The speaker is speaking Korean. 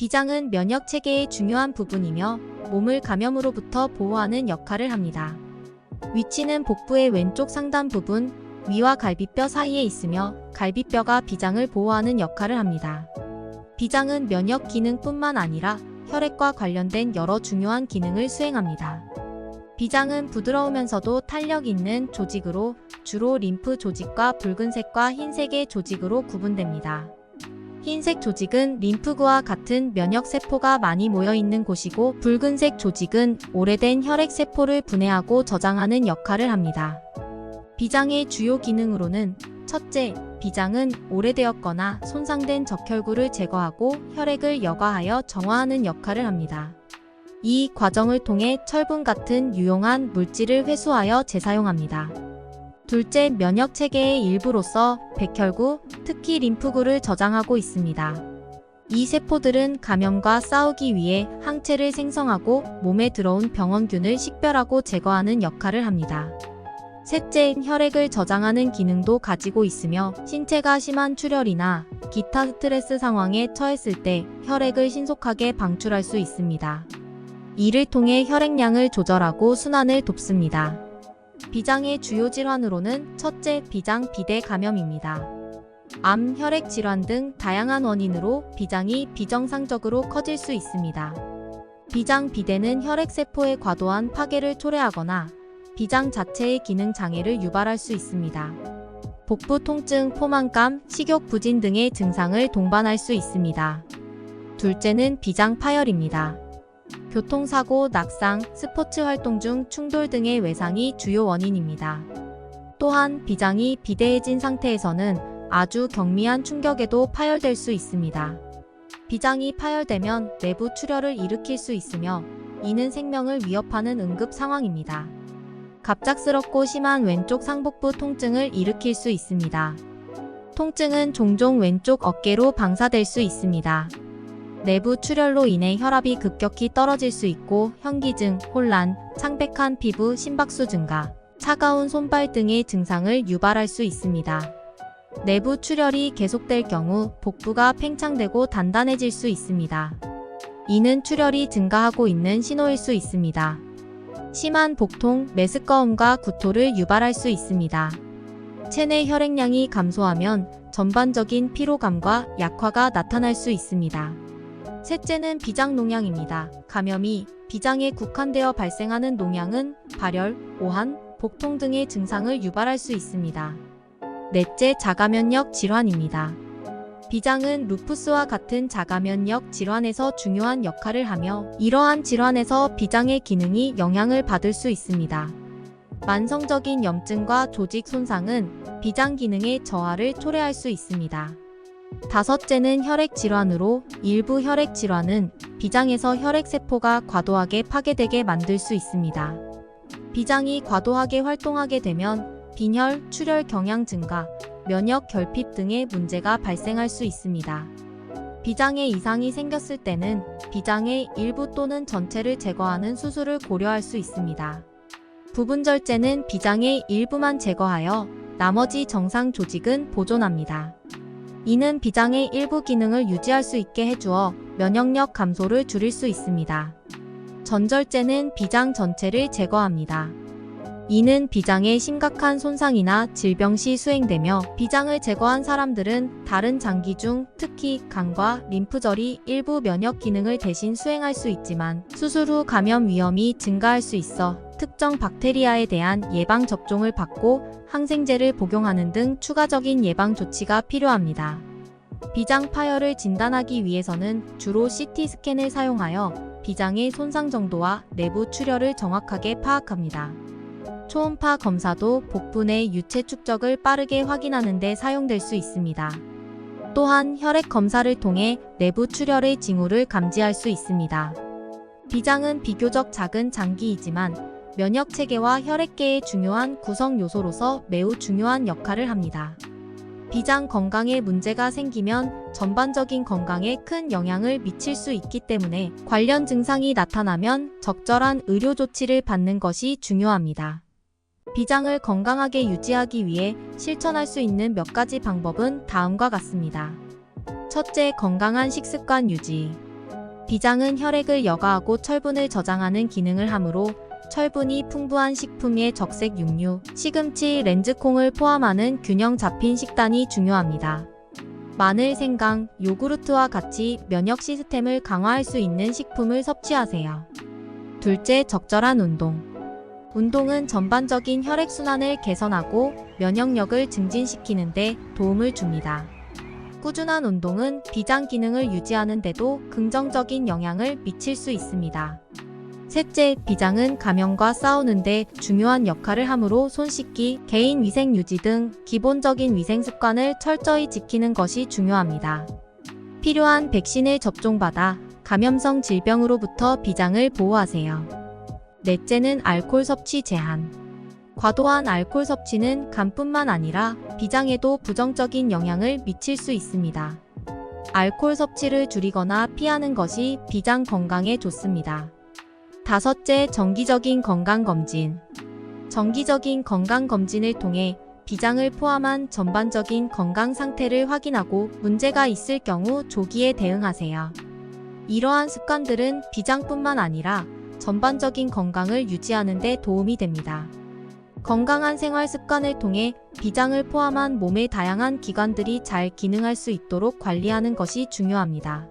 비장은 면역 체계의 중요한 부분이며 몸을 감염으로부터 보호하는 역할을 합니다. 위치는 복부의 왼쪽 상단 부분, 위와 갈비뼈 사이에 있으며 갈비뼈가 비장을 보호하는 역할을 합니다. 비장은 면역 기능뿐만 아니라 혈액과 관련된 여러 중요한 기능을 수행합니다. 비장은 부드러우면서도 탄력 있는 조직으로 주로 림프 조직과 붉은색과 흰색의 조직으로 구분됩니다. 흰색 조직은 림프구와 같은 면역 세포가 많이 모여 있는 곳이고 붉은색 조직은 오래된 혈액 세포를 분해하고 저장하는 역할을 합니다. 비장의 주요 기능으로는 첫째, 비장은 오래되었거나 손상된 적혈구를 제거하고 혈액을 여과하여 정화하는 역할을 합니다. 이 과정을 통해 철분 같은 유용한 물질을 회수하여 재사용합니다. 둘째, 면역 체계의 일부로서 백혈구, 특히 림프구를 저장하고 있습니다. 이 세포들은 감염과 싸우기 위해 항체를 생성하고 몸에 들어온 병원균을 식별하고 제거하는 역할을 합니다. 셋째, 혈액을 저장하는 기능도 가지고 있으며 신체가 심한 출혈이나 기타 스트레스 상황에 처했을 때 혈액을 신속하게 방출할 수 있습니다. 이를 통해 혈액량을 조절하고 순환을 돕습니다. 비장의 주요 질환으로는 첫째, 비장 비대 감염입니다. 암, 혈액 질환 등 다양한 원인으로 비장이 비정상적으로 커질 수 있습니다. 비장 비대는 혈액 세포의 과도한 파괴를 초래하거나 비장 자체의 기능 장애를 유발할 수 있습니다. 복부 통증, 포만감, 식욕 부진 등의 증상을 동반할 수 있습니다. 둘째는 비장 파열입니다. 교통사고, 낙상, 스포츠 활동 중 충돌 등의 외상이 주요 원인입니다. 또한 비장이 비대해진 상태에서는 아주 경미한 충격에도 파열될 수 있습니다. 비장이 파열되면 내부 출혈을 일으킬 수 있으며 이는 생명을 위협하는 응급 상황입니다. 갑작스럽고 심한 왼쪽 상복부 통증을 일으킬 수 있습니다. 통증은 종종 왼쪽 어깨로 방사될 수 있습니다. 내부 출혈로 인해 혈압이 급격히 떨어질 수 있고 현기증, 혼란, 창백한 피부, 심박수 증가, 차가운 손발 등의 증상을 유발할 수 있습니다. 내부 출혈이 계속될 경우 복부가 팽창되고 단단해질 수 있습니다. 이는 출혈이 증가하고 있는 신호일 수 있습니다. 심한 복통, 메스꺼움과 구토를 유발할 수 있습니다. 체내 혈액량이 감소하면 전반적인 피로감과 약화가 나타날 수 있습니다. 셋째는 비장 농양입니다. 감염이 비장에 국한되어 발생하는 농양은 발열, 오한, 복통 등의 증상을 유발할 수 있습니다. 넷째 자가면역 질환입니다. 비장은 루푸스와 같은 자가면역 질환에서 중요한 역할을 하며 이러한 질환에서 비장의 기능이 영향을 받을 수 있습니다. 만성적인 염증과 조직 손상은 비장 기능의 저하를 초래할 수 있습니다. 다섯째는 혈액 질환으로 일부 혈액 질환은 비장에서 혈액 세포가 과도하게 파괴되게 만들 수 있습니다. 비장이 과도하게 활동하게 되면 빈혈, 출혈 경향 증가, 면역 결핍 등의 문제가 발생할 수 있습니다. 비장에 이상이 생겼을 때는 비장의 일부 또는 전체를 제거하는 수술을 고려할 수 있습니다. 부분절제는 비장의 일부만 제거하여 나머지 정상 조직은 보존합니다. 이는 비장의 일부 기능을 유지할 수 있게 해주어 면역력 감소를 줄일 수 있습니다. 전절제는 비장 전체를 제거합니다. 이는 비장의 심각한 손상이나 질병 시 수행되며 비장을 제거한 사람들은 다른 장기 중 특히 간과 림프절이 일부 면역 기능을 대신 수행할 수 있지만 수술 후 감염 위험이 증가할 수 있어 특정 박테리아에 대한 예방 접종을 받고 항생제를 복용하는 등 추가적인 예방 조치가 필요합니다. 비장 파열을 진단하기 위해서는 주로 CT 스캔을 사용하여 비장의 손상 정도와 내부 출혈을 정확하게 파악합니다. 초음파 검사도 내 유체 축적을 빠르게 확인하는 데 사용될 수 있습니다. 또한 혈액 검사를 통해 내부 출혈의 징후를 감지할 수 있습니다. 비장은 비교적 작은 장기이지만 면역 체계와 혈액계의 중요한 구성 요소로서 매우 중요한 역할을 합니다. 비장 건강에 문제가 생기면 전반적인 건강에 큰 영향을 미칠 수 있기 때문에 관련 증상이 나타나면 적절한 의료 조치를 받는 것이 중요합니다. 비장을 건강하게 유지하기 위해 실천할 수 있는 몇 가지 방법은 다음과 같습니다. 첫째, 건강한 식습관 유지. 비장은 혈액을 여가하고 철분을 저장하는 기능을 하므로 철분이 풍부한 식품의 적색 육류, 시금치, 렌즈콩을 포함하는 균형 잡힌 식단이 중요합니다. 마늘, 생강, 요구르트와 같이 면역 시스템을 강화할 수 있는 식품을 섭취하세요. 둘째, 적절한 운동. 운동은 전반적인 혈액순환을 개선하고 면역력을 증진시키는데 도움을 줍니다. 꾸준한 운동은 비장 기능을 유지하는 데도 긍정적인 영향을 미칠 수 있습니다. 셋째, 비장은 감염과 싸우는데 중요한 역할을 하므로 손 씻기, 개인 위생 유지 등 기본적인 위생 습관을 철저히 지키는 것이 중요합니다. 필요한 백신을 접종받아 감염성 질병으로부터 비장을 보호하세요. 넷째는 알코올 섭취 제한. 과도한 알코올 섭취는 간뿐만 아니라 비장에도 부정적인 영향을 미칠 수 있습니다. 알코올 섭취를 줄이거나 피하는 것이 비장 건강에 좋습니다. 다섯째, 정기적인 건강검진. 정기적인 건강검진을 통해 비장을 포함한 전반적인 건강 상태를 확인하고 문제가 있을 경우 조기에 대응하세요. 이러한 습관들은 비장뿐만 아니라 전반적인 건강을 유지하는 데 도움이 됩니다. 건강한 생활 습관을 통해 비장을 포함한 몸의 다양한 기관들이 잘 기능할 수 있도록 관리하는 것이 중요합니다.